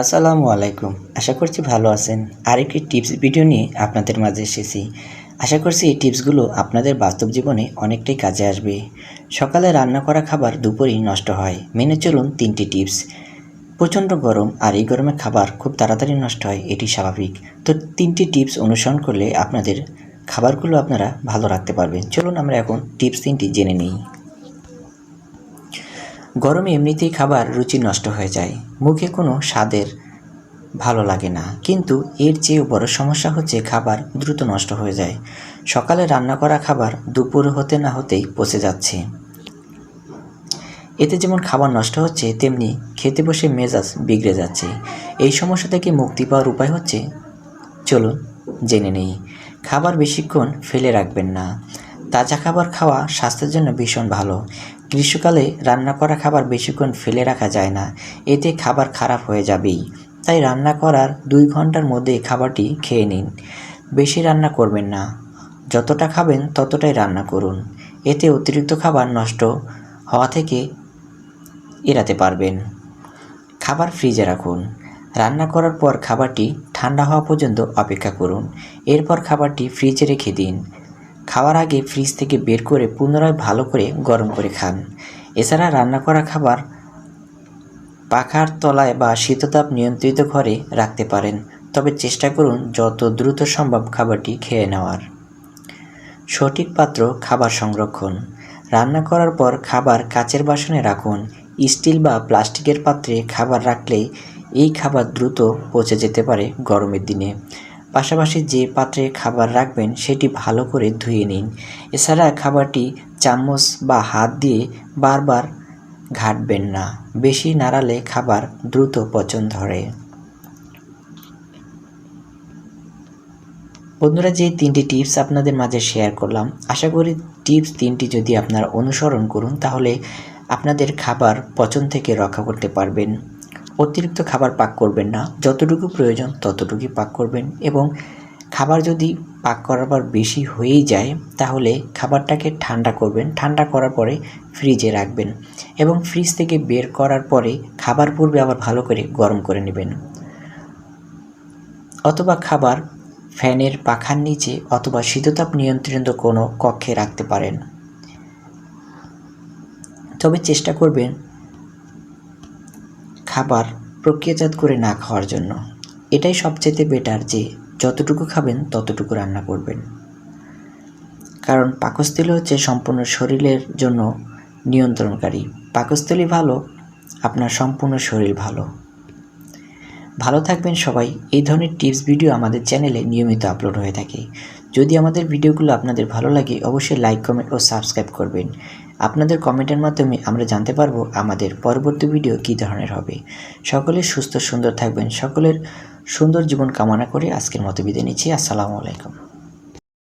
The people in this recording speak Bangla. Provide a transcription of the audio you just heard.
আসসালামু আলাইকুম। আশা করছি ভালো আছেন। আরেকটি টিপস ভিডিও নিয়ে আপনাদের মাঝে এসেছি। আশা করছি এই টিপসগুলো আপনাদের বাস্তব জীবনে অনেকটাই কাজে আসবে। সকালে রান্না করা খাবার দুপুরেই নষ্ট হয়। মেনে চলুন তিনটি টিপস। প্রচণ্ড গরম আর এই গরমে খাবার খুব তাড়াতাড়ি নষ্ট হয়, এটি স্বাভাবিক। তো তিনটি টিপস অনুসরণ করলে আপনাদের খাবারগুলো আপনারা ভালো রাখতে পারবেন। চলুন আমরা এখন টিপস তিনটি জেনে নিই। গরমে এমনিতেই খাবার রুচি নষ্ট হয়ে যায়। মুখে কোনো স্বাদের ভালো লাগে না। কিন্তু এর চেয়েও বড় সমস্যা হচ্ছে খাবার দ্রুত নষ্ট হয়ে যায়। সকালে রান্না করা খাবার দুপুর হতে না হতেই পচে যাচ্ছে। এতে যেমন খাবার নষ্ট হচ্ছে, তেমনি খেতে বসে মেজাজ বিগড়ে যাচ্ছে। এই সমস্যা থেকে মুক্তি পাওয়ার উপায় হচ্ছে, চলুন জেনে নেই। খাবার বেশিক্ষণ ফেলে রাখবেন না। তাজা খাবার খাওয়া স্বাস্থ্যের জন্য ভীষণ ভালো। গ্রীষ্মকালে রান্না করা খাবার বেশিক্ষণ ফেলে রাখা যায় না। এতে খাবার খারাপ হয়ে যাবেই। তাই রান্না করার দুই ঘণ্টার মধ্যে খাবারটি খেয়ে নিন। বেশি রান্না করবেন না। যতটা খাবেন ততটাই রান্না করুন। এতে অতিরিক্ত খাবার নষ্ট হওয়া থেকে এড়াতে পারবেন। খাবার ফ্রিজে রাখুন। রান্না করার পর খাবারটি ঠান্ডা হওয়া পর্যন্ত অপেক্ষা করুন। এরপর খাবারটি ফ্রিজে রেখে দিন। খাওয়ার আগে ফ্রিজ থেকে বের করে পুনরায় ভালো করে গরম করে খান। এছাড়া রান্না করা খাবার পাখার তলায় বা শীততাপ নিয়ন্ত্রিত ঘরে রাখতে পারেন, তবে চেষ্টা করুন যত দ্রুত সম্ভব খাবারটি খেয়ে নেওয়ার। সঠিক পাত্র খাবার সংরক্ষণ। রান্না করার পর খাবার কাচের বাসনে রাখুন। স্টিল বা প্লাস্টিকের পাত্রে খাবার রাখলে এই খাবার দ্রুত পচে যেতে পারে গরমের দিনে। পাশাপাশি যে পাত্রে খাবার রাখবেন, সেটি ভালো করে ধুয়ে নিন। এছাড়া খাবারটি চামচ বা হাত দিয়ে বারবার ঘাটবেন না। বেশি নাড়ালে খাবার দ্রুত পচন ধরে। বন্ধুরা, যে তিনটি টিপস আপনাদের মাঝে শেয়ার করলাম, আশা করি টিপস তিনটি যদি আপনারা অনুসরণ করুন, তাহলে আপনাদের খাবার পচন থেকে রক্ষা করতে পারবেন। অতিরিক্ত খাবার পাক করবেন না। যতটুকু প্রয়োজন ততটুকুই পাক করবেন এবং খাবার যদি পাক করার পর বেশি হয়েই যায়, তাহলে খাবারটাকে ঠান্ডা করবেন। ঠান্ডা করার পরে ফ্রিজে রাখবেন এবং ফ্রিজ থেকে বের করার পরে খাবার পূর্বে আবার ভালো করে গরম করে নেবেন। অথবা খাবার ফ্যানের পাখার নিচে অথবা শীততাপ নিয়ন্ত্রিত কোনো কক্ষে রাখতে পারেন। তবে চেষ্টা করবেন খাবার প্রক্রিয়াজাত করে না খাওয়ার জন্য। এটাই সবচেয়ে বেটার যে, যতটুকু খাবেন, ততটুকু রান্না করবেন। কারণ পাকস্থলী হচ্ছে সম্পূর্ণ শরীরের জন্য নিয়ন্ত্রণকারী। পাকস্থলী ভালো, আপনার সম্পূর্ণ শরীর ভালো। ভালো থাকবেন সবাই। এই ধরনের টিপস ভিডিও আমাদের চ্যানেলে নিয়মিত আপলোড হয়ে থাকে। যদি আমাদের ভিডিওগুলো আপনাদের ভালো লাগে, অবশ্যই লাইক কমেন্ট ও সাবস্ক্রাইব করবেন। আপনাদের কমেন্টের মাধ্যমে আমরা জানতে পারব আমাদের পরবর্তী ভিডিও কী ধরনের হবে। সকলে সুস্থ সুন্দর থাকবেন, সকলের সুন্দর জীবন কামনা করে আজকের মতো বিদায় নিচ্ছি। আসসালামু আলাইকুম।